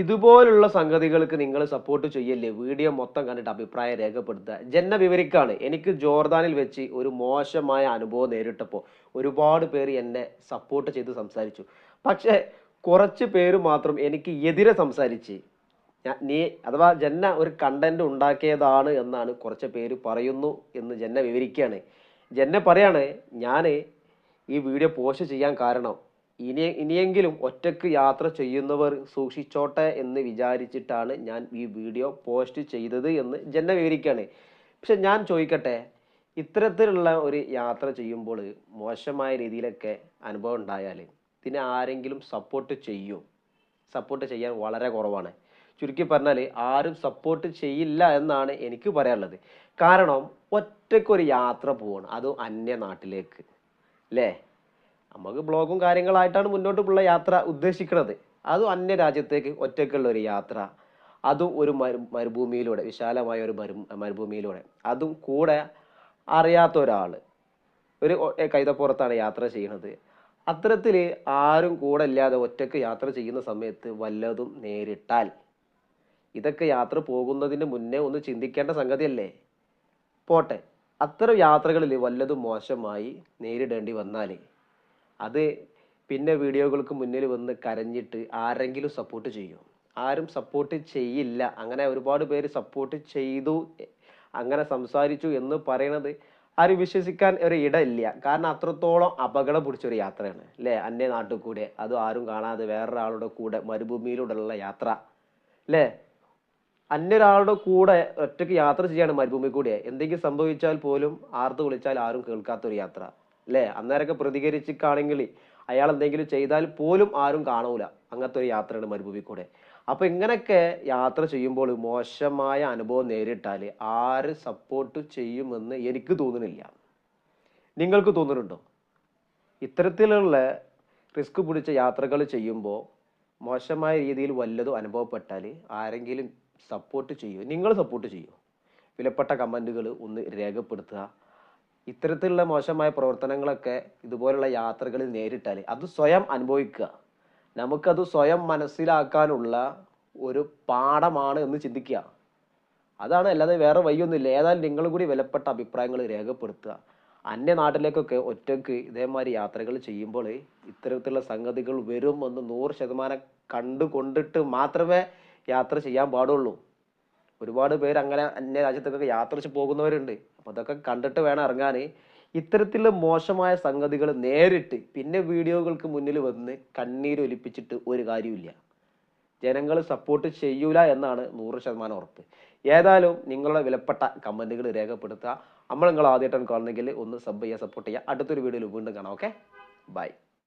ഇതുപോലുള്ള സംഗതികൾക്ക് നിങ്ങൾ സപ്പോർട്ട് ചെയ്യല്ലേ? വീഡിയോ മൊത്തം കണ്ടിട്ട് അഭിപ്രായം രേഖപ്പെടുത്തുക. ജന്ന വിവരിക്കാണ്. എനിക്ക് ജോർദാനിൽ വെച്ച് ഒരു മോശമായ അനുഭവം നേരിട്ടപ്പോൾ ഒരുപാട് പേര് എന്നെ സപ്പോർട്ട് ചെയ്ത് സംസാരിച്ചു. പക്ഷേ കുറച്ച് പേര് മാത്രം എനിക്ക് എതിരെ സംസാരിച്ച്. നീ അഥവാ ജന്ന ഒരു കണ്ടന്റ് ഉണ്ടാക്കിയതാണ് എന്നാണ് കുറച്ച് പേര് പറയുന്നു എന്ന് ജന്ന വിവരിക്കുകയാണ് ജന്ന പറയാണ് ഞാൻ ഈ വീഡിയോ പോസ്റ്റ് ചെയ്യാൻ കാരണം ഇനി ഇനിയെങ്കിലും ഒറ്റയ്ക്ക് യാത്ര ചെയ്യുന്നവർ സൂക്ഷിച്ചോട്ടെ എന്ന് വിചാരിച്ചിട്ടാണ് ഞാൻ ഈ വീഡിയോ പോസ്റ്റ് ചെയ്തത് എന്ന് ജന്ന വിവരിക്കുകയാണ് പക്ഷെ ഞാൻ ചോദിക്കട്ടെ ഇത്തരത്തിലുള്ള ഒരു യാത്ര ചെയ്യുമ്പോൾ മോശമായ രീതിയിലൊക്കെ അനുഭവം ഉണ്ടായാൽ ഇതിനെ ആരെങ്കിലും സപ്പോർട്ട് ചെയ്യും? സപ്പോർട്ട് ചെയ്യാൻ വളരെ കുറവാണ്. ചുരുക്കി പറഞ്ഞാൽ ആരും സപ്പോർട്ട് ചെയ്യില്ല എന്നാണ് എനിക്ക് പറയാനുള്ളത്. കാരണം ഒറ്റയ്ക്കൊരു യാത്ര പോവാണ്. അതും അന്യ നാട്ടിലേക്ക് അല്ലേ? നമുക്ക് ബ്ലോഗും കാര്യങ്ങളായിട്ടാണ് മുന്നോട്ട് യാത്ര ഉദ്ദേശിക്കുന്നത് അതും അന്യ രാജ്യത്തേക്ക് ഒറ്റയ്ക്കുള്ള ഒരു യാത്ര. അതും ഒരു മരു മരുഭൂമിയിലൂടെ വിശാലമായ ഒരു മരു മരുഭൂമിയിലൂടെ. അതും കൂടെ അറിയാത്ത ഒരാൾ ഒരു കൈതപ്പുറത്താണ് യാത്ര ചെയ്യുന്നത് അത്തരത്തിൽ ആരും കൂടെ ഇല്ലാതെ ഒറ്റയ്ക്ക് യാത്ര ചെയ്യുന്ന സമയത്ത് വല്ലതും നേരിട്ടാൽ ഇതൊക്കെ യാത്ര പോകുന്നതിന് മുന്നേ ഒന്ന് ചിന്തിക്കേണ്ട സംഗതിയല്ലേ? പോട്ടെ. അത്തരം യാത്രകളിൽ വല്ലതും മോശമായി നേരിടേണ്ടി വന്നാൽ അത് പിന്നെ വീഡിയോകൾക്ക് മുന്നിൽ വന്ന് കരഞ്ഞിട്ട് ആരെങ്കിലും സപ്പോർട്ട് ചെയ്യും? ആരും സപ്പോർട്ട് ചെയ്യില്ല. അങ്ങനെ ഒരുപാട് പേര് സപ്പോർട്ട് ചെയ്തു അങ്ങനെ സംസാരിച്ചു എന്ന് പറയണത് ആരും വിശ്വസിക്കാൻ ഒരു ഇടമില്ല കാരണം അത്രത്തോളം അപകടം പിടിച്ചൊരു യാത്രയാണ് അല്ലേ? അന്യ നാട്ടിൽ കൂടെ. അത് ആരും കാണാതെ വേറൊരാളുടെ കൂടെ മരുഭൂമിയിലൂടെയുള്ള യാത്ര അല്ലേ? അന്യൊരാളുടെ കൂടെ ഒറ്റയ്ക്ക് യാത്ര ചെയ്യാണ് മരുഭൂമി കൂടെ. എന്തെങ്കിലും സംഭവിച്ചാൽ പോലും ആർത്ത് വിളിച്ചാൽ ആരും കേൾക്കാത്തൊരു യാത്ര. അല്ലേ അന്നേരമൊക്കെ പ്രതികരിച്ചിട്ടാണെങ്കിൽ അയാൾ എന്തെങ്കിലും ചെയ്താൽ പോലും ആരും കാണൂല. അങ്ങനത്തെ ഒരു യാത്രയാണ് മരുഭൂമി കൂടെ അപ്പൊ ഇങ്ങനെയൊക്കെ യാത്ര ചെയ്യുമ്പോൾ മോശമായ അനുഭവം നേരിട്ടാൽ ആര് സപ്പോർട്ട് ചെയ്യുമെന്ന് എനിക്ക് തോന്നുന്നില്ല. നിങ്ങൾക്ക് തോന്നുന്നുണ്ടോ? ഇത്തരത്തിലുള്ള റിസ്ക് പിടിച്ച യാത്രകൾ ചെയ്യുമ്പോൾ മോശമായ രീതിയിൽ വല്ലതും അനുഭവപ്പെട്ടാൽ ആരെങ്കിലും സപ്പോർട്ട് ചെയ്യുമോ നിങ്ങൾ സപ്പോർട്ട് ചെയ്യുമോ വിലപ്പെട്ട കമന്റുകൾ ഒന്ന് രേഖപ്പെടുത്തുക. ഇത്തരത്തിലുള്ള മോശമായ പ്രവർത്തനങ്ങളൊക്കെ ഇതുപോലുള്ള യാത്രകളിൽ നേരിട്ടാൽ അത് സ്വയം അനുഭവിക്കുക. നമുക്കത് സ്വയം മനസ്സിലാക്കാനുള്ള ഒരു പാഠമാണ് എന്ന് ചിന്തിക്കുക. അതാണ് അല്ലാതെ വേറെ വഴിയൊന്നുമില്ല. ഏതായാലും നിങ്ങളും കൂടി വിലപ്പെട്ട അഭിപ്രായങ്ങൾ രേഖപ്പെടുത്തുക. അന്യ നാട്ടിലേക്കൊക്കെ ഒറ്റയ്ക്ക് ഇതേമാതിരി യാത്രകൾ ചെയ്യുമ്പോൾ ഇത്തരത്തിലുള്ള സംഗതികൾ വരുമെന്ന് നൂറ് ശതമാനം കണ്ടുകൊണ്ടിട്ട് മാത്രമേ യാത്ര ചെയ്യാൻ പാടുള്ളൂ. ഒരുപാട് പേര് അങ്ങനെ അന്യ രാജ്യത്തേക്കൊക്കെ യാത്ര പോകുന്നവരുണ്ട്. അപ്പൊ അതൊക്കെ കണ്ടിട്ട് വേണം ഇറങ്ങാൻ ഇത്തരത്തിലുള്ള മോശമായ സംഗതികൾ നേരിട്ട് പിന്നെ വീഡിയോകൾക്ക് മുന്നിൽ വന്ന് കണ്ണീരൊലിപ്പിച്ചിട്ട് ഒരു കാര്യമില്ല ജനങ്ങൾ സപ്പോർട്ട് ചെയ്യൂല എന്നാണ് നൂറ് ശതമാനം ഉറപ്പ്. ഏതായാലും നിങ്ങളുടെ വിലപ്പെട്ട കമന്റുകൾ രേഖപ്പെടുത്തുക. നമ്മൾ നിങ്ങൾ ആദ്യമായിട്ടാണ് കാണുന്നെങ്കിൽ ഒന്ന് സബ് ചെയ്യുക സപ്പോർട്ട് ചെയ്യുക. അടുത്തൊരു വീഡിയോയിൽ വീണ്ടും കാണാം ഓക്കെ ബൈ